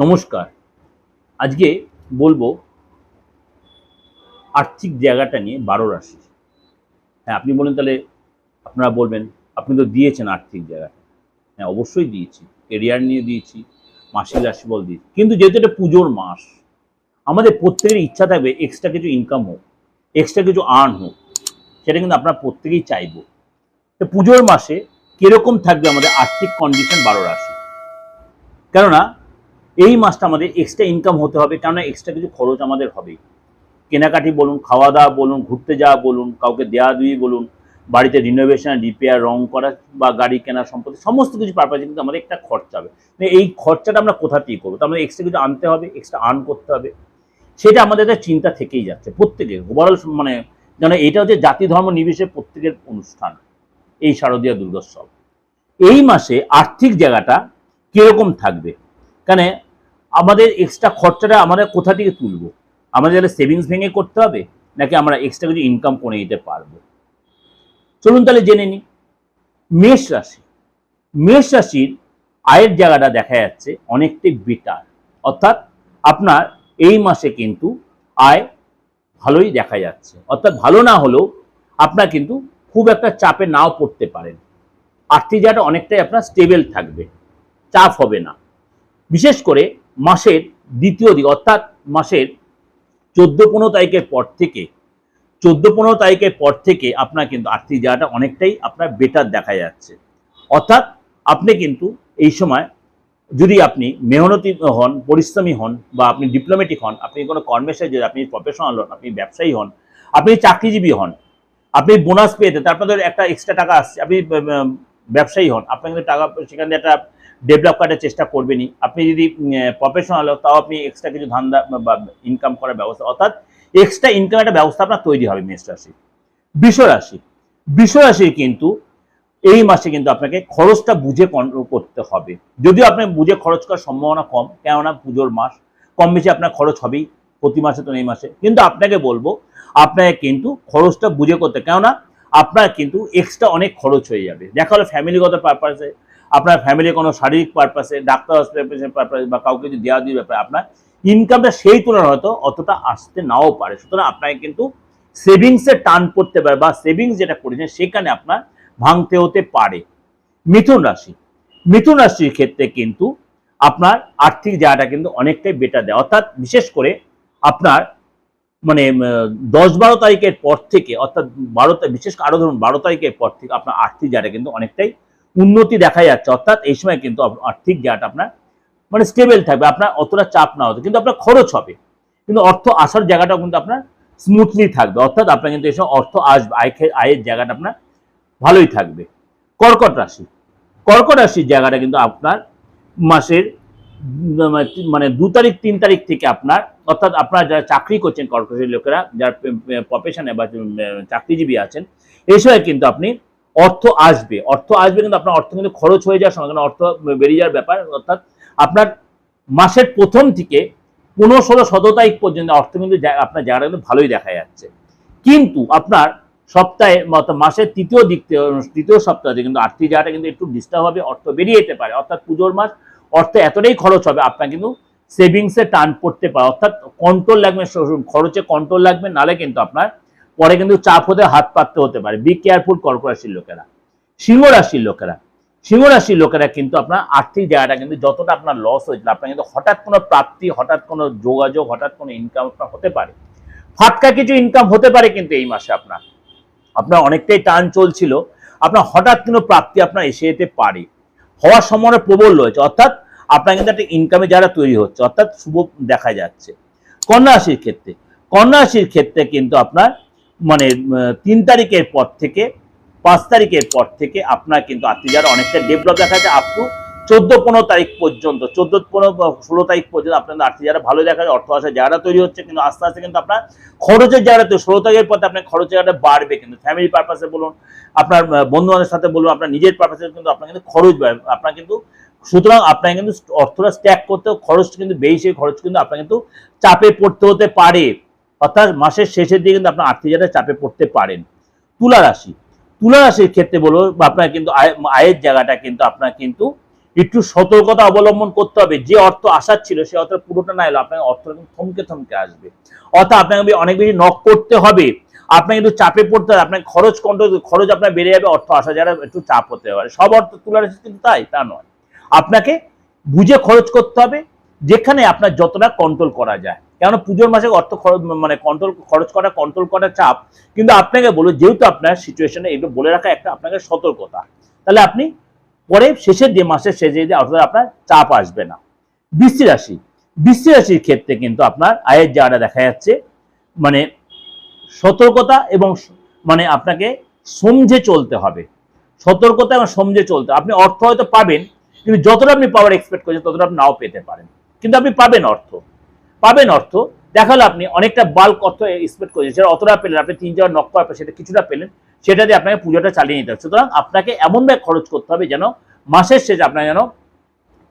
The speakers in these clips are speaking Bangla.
নমস্কার। আজকে বলব আর্থিক জায়গাটা নিয়ে বারো রাশি। হ্যাঁ আপনি বলেন তাহলে আপনারা বলবেন, আপনি তো দিয়েছেন আর্থিক জায়গাটা। হ্যাঁ অবশ্যই দিয়েছি। কেরিয়ার নিয়ে দিয়েছি, মাসিক রাশিফল দিয়েছি। কিন্তু যেহেতু এটা পুজোর মাস, আমাদের প্রত্যেকের ইচ্ছা থাকবে এক্সট্রা কিছু ইনকাম হোক এক্সট্রা কিছু আর্ন হোক। সেটা কিন্তু আপনারা প্রত্যেকেই চাইব। তো পুজোর মাসে কীরকম থাকবে আমাদের আর্থিক কন্ডিশন বারো রাশি? কেননা এই মাসটা আমাদের এক্সট্রা ইনকাম হতে হবে, কেননা এক্সট্রা কিছু খরচ আমাদের হবে কেনাকাটি বলুন খাওয়া দাওয়া বলুন, ঘুরতে যাওয়া বলুন, কাউকে দেওয়া দুই বলুন, বাড়িতে রিনোভেশন রিপেয়ার রং করা বা গাড়ি কেনা সম্পত্তি, সমস্ত কিছু পারপাসে কিন্তু আমাদের একটা খরচা হবে। এই খরচাটা আমরা কোথা থেকে করব? তো আমাদের এক্সট্রা কিছু আনতে হবে এক্সট্রা আর্ন করতে হবে। সেটা আমাদের একটা চিন্তা থেকেই যাচ্ছে প্রত্যেকের। ওভারঅল মানে যেন এটা হচ্ছে জাতি ধর্ম নির্বিশেষে প্রত্যেকের অনুষ্ঠান, এই শারদীয় দুর্গোৎসব। এই মাসে আর্থিক জায়গাটা কীরকম থাকবে? কেন? আমাদের এক্সট্রা খরচাটা আমরা কোথা থেকে তুলবো? আমাদের সেভিংস ভেঙে করতে হবে? নাকি আমরা এক্সট্রা কিছু ইনকাম করে নিতে পারব? চলুন তাহলে জেনে নিই। মেষ রাশি। মেষ রাশির আয়ের জায়গাটা দেখা যাচ্ছে অনেকটাই বেটার অর্থাৎ আপনার এই মাসে কিন্তু আয় ভালোই দেখা যাচ্ছে। অর্থাৎ ভালো না হলেও আপনার কিন্তু খুব একটা চাপে নাও পড়তে পারেন। আর্থিক জায়গাটা অনেকটাই আপনার স্টেবল থাকবে। চাপ হবে না। বিশেষ করে মাসের দ্বিতীয় দিক, অর্থাৎ মাসের চোদ্দ পনেরো তারিখের পর থেকে, চোদ্দ পনেরো তারিখের পর থেকে আপনার কিন্তু আর্থিক জায়গাটা অনেকটাই আপনার বেটার দেখা যাচ্ছে। অর্থাৎ আপনি কিন্তু এই সময় যদি আপনি মেহনতি হন, পরিশ্রমী হন বা আপনি ডিপ্লোমেটিক হন, আপনি কোনো কর্মের সাহায্যে আপনি প্রফেশনাল হন, আপনি ব্যবসায়ী হন, আপনি চাকরিজীবী হন, আপনি বোনাস পেয়েতে তারপর ধর একটা এক্সট্রা টাকা আসছে, আপনি ব্যবসায়ী হন, আপনার কিন্তু টাকা, সেখানে একটা ডেভেলপ করার চেষ্টা করবেনই। আপনি যদি প্রফেশনাল তাও আপনি এক্সট্রা কিছু ধান্দা, বা ইনকাম করার ব্যবস্থা, অর্থাৎ এক্সট্রা ইনকাম একটা ব্যবস্থা আপনার তৈরি হবে মেষ রাশি বৃষ রাশি। বৃষ রাশির কিন্তু এই মাসে কিন্তু আপনাকে খরচটা বুঝে করতে হবে। যদিও আপনি বুঝে খরচ করার সম্ভাবনা কম, কেননা পুজোর মাস, কম বেশি আপনার খরচ হবেই প্রতি মাসে তো এই মাসে। কিন্তু আপনাকে বলব, আপনাকে কিন্তু খরচটা বুঝে করতে কেননা আপনার কিন্তু এক্সট্রা অনেক খরচ হয়ে যাবে। দেখা হলো ফ্যামিলিগত পারপাসে আপনার ফ্যামিলির কোনো শারীরিক পারপাসে ডাক্তার হসপিটাল পারপাসে বা কাউকে যদি দেওয়া দিয়ে ব্যাপারে আপনার ইনকামটা সেই তুলনায় হয়তো অতটা আসতে নাও পারে। সুতরাং আপনাকে কিন্তু সেভিংসে টান পড়তে পারে বা সেভিংস যেটা করেছেন সেখানে আপনার ভাঙতে হতে পারে। মিথুন রাশি। মিথুন রাশির ক্ষেত্রে কিন্তু আপনার আর্থিক জায়গাটা কিন্তু অনেকটাই বেটার দেয়। অর্থাৎ বিশেষ করে আপনার মানে দশ বারো তারিখের পর থেকে, অর্থাৎ বারো বিশেষ আরও ধরুন বারো তারিখের পর থেকে আপনার আর্থিক জায়গাটা কিন্তু অনেকটাই উন্নতি দেখা যাচ্ছে। অর্থাৎ এই সময় কিন্তু আর্থিক জায়গাটা আপনার মানে স্টেবল থাকবে। আপনার অতটা চাপ না হতে, কিন্তু আপনার খরচ হবে। কিন্তু অর্থ আসার জায়গাটাও কিন্তু আপনার স্মুথলি থাকবে। অর্থাৎ আপনার কিন্তু এসব অর্থ আসবে, আয় আয়ের জায়গাটা আপনার ভালোই থাকবে। কর্কট রাশি। কর্কট রাশির জায়গাটা কিন্তু আপনার মাসের মানে দু তারিখ, তিন তারিখ থেকে আপনার, অর্থাৎ আপনারা যারা চাকরি করছেন কর্কট রাশির লোকেরা, যারা প্রফেশনে বা চাকরিজীবী আছেন, এই সময় কিন্তু আপনি অর্থ আসবে। অর্থ আসবে কিন্তু আপনার অর্থ কিন্তু খরচ হয়ে যাওয়ার সময় অর্থ বেরিয়ে যাওয়ার ব্যাপার। অর্থাৎ আপনার মাসের প্রথম থেকে পনেরো ষোলো সতেরো তারিখ পর্যন্ত অর্থ কিন্তু আপনার জায়গাটা কিন্তু ভালোই দেখা যাচ্ছে। কিন্তু আপনার সপ্তাহে মাসের তৃতীয় দিক তৃতীয় সপ্তাহে কিন্তু আর্থিক জায়গাটা কিন্তু একটু ডিস্টার্ব হবে, অর্থ বেরিয়ে যেতে পারে। অর্থাৎ পুজোর মাস অর্থ এতটাই খরচ হবে, আপনার কিন্তু সেভিংসে টান পড়তে পারে। অর্থাৎ কন্ট্রোল লাগবে খরচে কন্ট্রোল লাগবে, নালে কিন্তু আপনার পরে কিন্তু চাপ হতে হাত পাততে হতে পারে। বি কেয়ারফুল কর্ক রাশির লোকেরা। সিংহ রাশির লোকেরা। সিংহ রাশির লোকেরা কিন্তু আপনার আর্থিক জায়গাটা কিন্তু যতটা আপনার লস হয়েছিল, আপনার কিন্তু হঠাৎ কোনো প্রাপ্তি, হঠাৎ কোনো যোগাযোগ, হঠাৎ কোনো ইনকাম আপনার হতে পারে। ফাটকা কিছু ইনকাম হতে পারে কিন্তু এই মাসে আপনার। আপনার অনেকটাই টান চলছিল। আপনার হঠাৎ কোনো প্রাপ্তি আপনার এসে যেতে পারে। হওয়ার সম্ভাবনা প্রবল রয়েছে। অর্থাৎ আপনার কিন্তু একটা ইনকামে যারা তৈরি হচ্ছে। অর্থাৎ শুভ দেখা যাচ্ছে। কন্যা রাশির ক্ষেত্রে। কন্যা রাশির ক্ষেত্রে কিন্তু আপনার মানে তিন তারিখের পর থেকে, পাঁচ তারিখের পর থেকে আপনার কিন্তু আত্মীয় যারা অনেকটা ডেভেলপ দেখা যায় আপ টু চোদ্দ, পনেরো তারিখ পর্যন্ত, চোদ্দ, পনেরো ষোলো তারিখ পর্যন্ত আপনাদের আর্থিক যারা ভালো দেখা যায় অর্থ আসার জায়গাটা তৈরি হচ্ছে কিন্তু আস্তে আস্তে কিন্তু আপনার খরচের জায়গাটা তো ষোলো তারিখের পর আপনার খরচের জায়গাটা বাড়বে কিন্তু ফ্যামিলি পারপাসে বলুন, আপনার বন্ধু বান্ধবের সাথে বলুন, আপনার নিজের পারপাসে কিন্তু আপনার কিন্তু খরচ বাড়বে, আপনার কিন্তু, সুতরাং আপনাকে কিন্তু অর্থটা স্ট্যাক করতে খরচ কিন্তু বেশি, খরচ কিন্তু আপনার কিন্তু চাপে পড়তে হতে পারে। অর্থাৎ মাসের শেষের দিকে কিন্তু আপনার আর্থিক জায়গায় চাপে পড়তে পারেন। তুলা রাশি। তুলা রাশির ক্ষেত্রে বলব আপনার কিন্তু আয়- আয়ের জায়গাটা কিন্তু আপনার কিন্তু একটু সতর্কতা অবলম্বন করতে হবে। যে অর্থ আসার ছিল, সে অর্থ পুরোটা না এলো আপনাকে অর্থ থমকে থমকে আসবে। অর্থাৎ আপনাকে অনেক বেশি নক করতে হবে। আপনাকে একটু চাপে পড়তে হবে। আপনাকে খরচ কন্ট্রোল খরচ আপনার বেড়ে যাবে, অর্থ আসা যারা একটু চাপ হতে পারে। সব অর্থ তোলার কিন্তু তাই, তা নয়। আপনাকে বুঝে খরচ করতে হবে, যেখানে আপনার যতটা কন্ট্রোল করা যায়। কেন পুজোর মাসে অর্থ খরচ মানে কন্ট্রোল খরচ করা কন্ট্রোল করা চাপ। কিন্তু আপনাকে বলো যেহেতু আপনার সিচুয়েশনে এগুলো বলে রাখা একটা আপনাকে সতর্কতা, তাহলে আপনি পরে শেষের যে মাসের শেষে যে অর্থাৎ আপনার চাপ আসবে না। বৃষ্টি রাশি, বৃষ্টি রাশির ক্ষেত্রে কিন্তু আপনার আয়ের জায়গাটা দেখা যাচ্ছে মানে সতর্কতা এবং মানে আপনাকে সমঝে চলতে হবে। সতর্কতা এবং সমঝে চলতে। আপনি অর্থ হয়তো পাবেন, কিন্তু যতটা আপনি পাওয়ার এক্সপেক্ট করছেন, ততটা আপনি নাও পেতে পারেন। কিন্তু আপনি পাবেন অর্থ। পাবেন অর্থ। দেখাল আপনি অনেকটা বাল্ক অর্থ এক্সপেক্ট করেছেন। সেটা অতটা পেলেন আপনি তিন চার নক পাওয়ার সেটা কিছুটা পেলেন। সেটা দিয়ে আপনাকে পুজোটা চালিয়ে নিতে হবে। সুতরাং আপনাকে এমনভাবে খরচ করতে হবে যেন মাসের শেষে আপনার যেন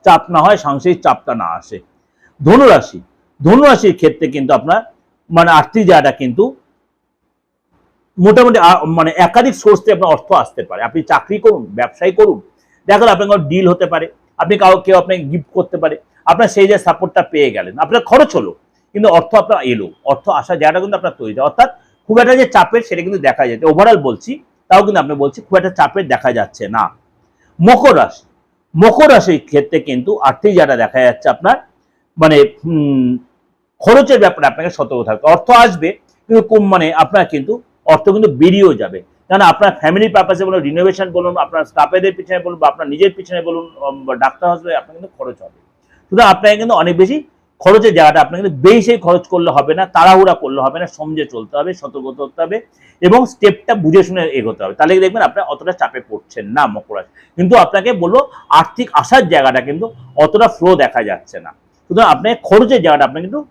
চাপ না হয়, সাংসারিক চাপটা না আসে। ধনুরাশি। ধনুরাশির ক্ষেত্রে কিন্তু আপনার মানে আর্থিক জায়গাটা কিন্তু মোটামুটি মানে একাধিক সোর্স থেকে আপনার অর্থ আসতে পারে। আপনি চাকরি করুন, ব্যবসায়ী করুন। দেখা গেল আপনার ডিল হতে পারে। আপনি কাউ কেউ আপনাকে গিফট করতে পারে। আপনার সেই যে সাপোর্টটা পেয়ে গেলেন, আপনার খরচ হলো, কিন্তু অর্থ আপনার এলো, অর্থ আসা জায়গাটা কিন্তু আপনার তৈরি। অর্থাৎ খুব একটা যে চাপের সেটা কিন্তু দেখা যাচ্ছে ওভারঅল বলছি, তাও কিন্তু আপনি বলছি খুব একটা চাপের দেখা যাচ্ছে না। মকর রাশি, মকর রাশির ক্ষেত্রে কিন্তু আর্থিক জায়গাটা দেখা যাচ্ছে আপনার মানে খরচের ব্যাপারে আপনাকে সতর্ক থাকতে হবে। অর্থ আসবে, কিন্তু কম মানে আপনার কিন্তু অর্থ কিন্তু বেরিয়েও যাবে। কারণ আপনার ফ্যামিলি পারপাসে বলুন রিনোভেশন বলুন, আপনার স্টাফেদের পিছনে বলুন বা আপনার নিজের পিছনে বলুন ডাক্তার হসপিটালে আপনার কিন্তু খরচ হবে। সুতরাং আপনাকে কিন্তু অনেক বেশি খরচের জায়গাটা আপনাকে কিন্তু বেশি খরচ করলে হবে না, তাড়াহুড়া করলে হবে না, সমঝে চলতে হবে, সতর্ক হতে হবে এবং স্টেপটা বুঝে শুনে এগোতে হবে। তাহলে দেখবেন আপনার অতটা চাপে পড়ছেন না মকর কিন্তু আপনাকে বলব, আর্থিক আসার জায়গাটা কিন্তু অতটা ফ্লো দেখা যাচ্ছে না। সুতরাং আপনাকে খরচের জায়গাটা আপনাকে কিন্তু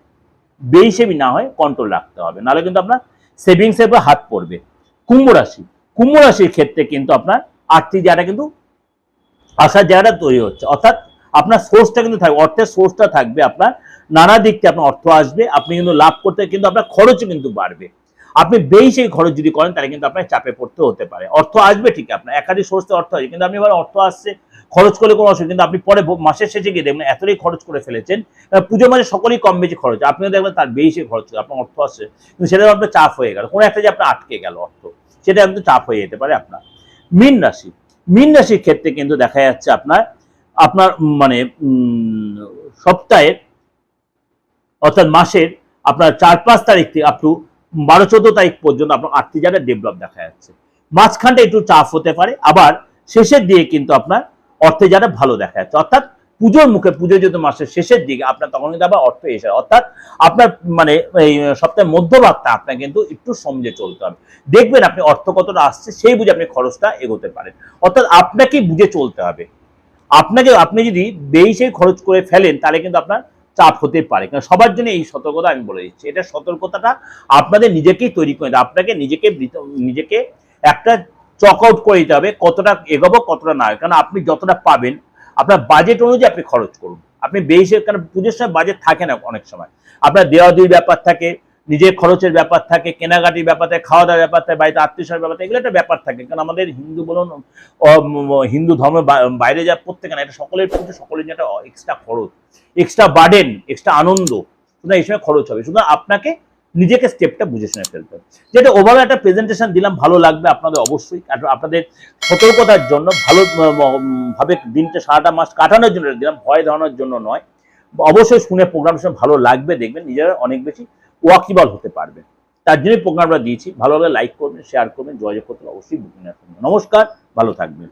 বেহিসেবি না হয় কন্ট্রোল রাখতে হবে। নাহলে কিন্তু আপনার সেভিংসের উপর হাত পড়বে। কুম্ভ রাশি, কুম্ভ রাশির ক্ষেত্রে কিন্তু আপনার আর্থিক জায়গাটা কিন্তু আসার জায়গাটা তৈরি হচ্ছে। অর্থাৎ আপনার সোর্সটা কিন্তু থাকবে, অর্থের সোর্সটা থাকবে আপনার, নানা দিক থেকে আপনার অর্থ আসবে, আপনি কিন্তু লাভ করতে, কিন্তু আপনার খরচও কিন্তু বাড়বে। আপনি বেশি সেই খরচ যদি করেন, তাহলে কিন্তু আপনার চাপে পড়তে হতে পারে। অর্থ আসবে ঠিক আপনার একাধিক সোর্স অর্থ আসবে, কিন্তু আপনি এবার অর্থ আসছে, খরচ করলে কোনো অসুবিধা, কিন্তু আপনি পরে মাসের শেষে গিয়ে দেখবেন, এতটাই খরচ করে ফেলেছেন পুজো মাসে সকলেই কম বেশি খরচ আপনিও দেখবেন তার বেশি খরচ, আপনার অর্থ আসছে, কিন্তু সেটা আপনার চাপ হয়ে গেল। কোনো একটা যে আপনার আটকে গেল অর্থ, সেটা কিন্তু চাপ হয়ে যেতে পারে আপনার। মীন রাশি, মীন রাশির ক্ষেত্রে কিন্তু দেখা যাচ্ছে আপনার আপনার মানে সপ্তাহের, অর্থাৎ মাসের আপনার চার পাঁচ তারিখ থেকে আপ টু বারো চোদ্দ তারিখ পর্যন্ত আপনার আর্থিক জায়গায় ডেভেলপ দেখা যাচ্ছে। মাঝখানটা একটু চাপ হতে পারে, আবার শেষের দিকে কিন্তু আপনার অর্থে জায়গাটা ভালো দেখা যাচ্ছে। অর্থাৎ পুজোর মুখে, পুজো যেহেতু মাসের শেষের দিকে, আপনার তখন কিন্তু আবার অর্থ এসে, অর্থাৎ আপনার মানে এই সপ্তাহের মধ্যভাগটা আপনার কিন্তু একটু সমঝে চলতে হবে। দেখবেন আপনি অর্থ কতটা আসছে, সেই বুঝে আপনি খরচটা এগোতে পারেন। অর্থাৎ আপনাকেই বুঝে চলতে হবে। আপনাকে, আপনি যদি বেশি খরচ করে ফেলেন, তাহলে কিন্তু আপনার চাপ হতে পারে। কারণ সবার জন্য এই সতর্কতা আমি বলে দিচ্ছি। এটা সতর্কতাটা আপনাদের নিজেকেই তৈরি করে আপনাকে নিজেকে নিজেকে একটা চক আউট করে দিতে হবে, কতটা এগোবো, কতটা না। কারণ আপনি যতটা পাবেন, আপনার বাজেট অনুযায়ী আপনি খরচ করুন। আপনি বেশি কারণ পুজোর সময় বাজেট থাকে না অনেক সময়। আপনার দেওয়া দুই ব্যাপার থাকে নিজের খরচের ব্যাপার থাকে, কেনাকাটির ব্যাপার খাওয়া দাওয়ার ব্যাপার থাকে, বাড়িতে আত্মীয় ব্যাপার থাকে, এগুলো একটা ব্যাপার থাকে। কারণ আমাদের হিন্দু বলুন হিন্দু ধর্ম বাইরে যা প্রত্যেকে না, এটা সকলের পুজো সকলের জন্য একটা এক্সট্রা খরচ এক্সট্রা বার্ডেন এক্সট্রা আনন্দ, সুতরাং এই খরচ হবে। সুতরাং আপনাকে নিজেকে স্টেপটা বুঝে শুনে ফেলতে হবে। যেটা ওভারঅল একটা প্রেজেন্টেশন দিলাম, ভালো লাগবে আপনাদের অবশ্যই আপনাদের সতর্কতার জন্য, ভালো ভাবে দিনটা সারাটা মাস কাটানোর জন্য দিলাম, ভয় ধরানোর জন্য নয়। অবশ্যই শুনে প্রোগ্রাম শুনে ভালো লাগবে, দেখবেন নিজেরা অনেক বেশি ওয়াকিবল হতে পারবেন তার জন্যই প্রোগ্রামটা দিয়েছি। ভালো লাইক করবেন শেয়ার করবেন, যোগাযোগ করতে অবশ্যই বুকিং নমস্কার, ভালো থাকবেন।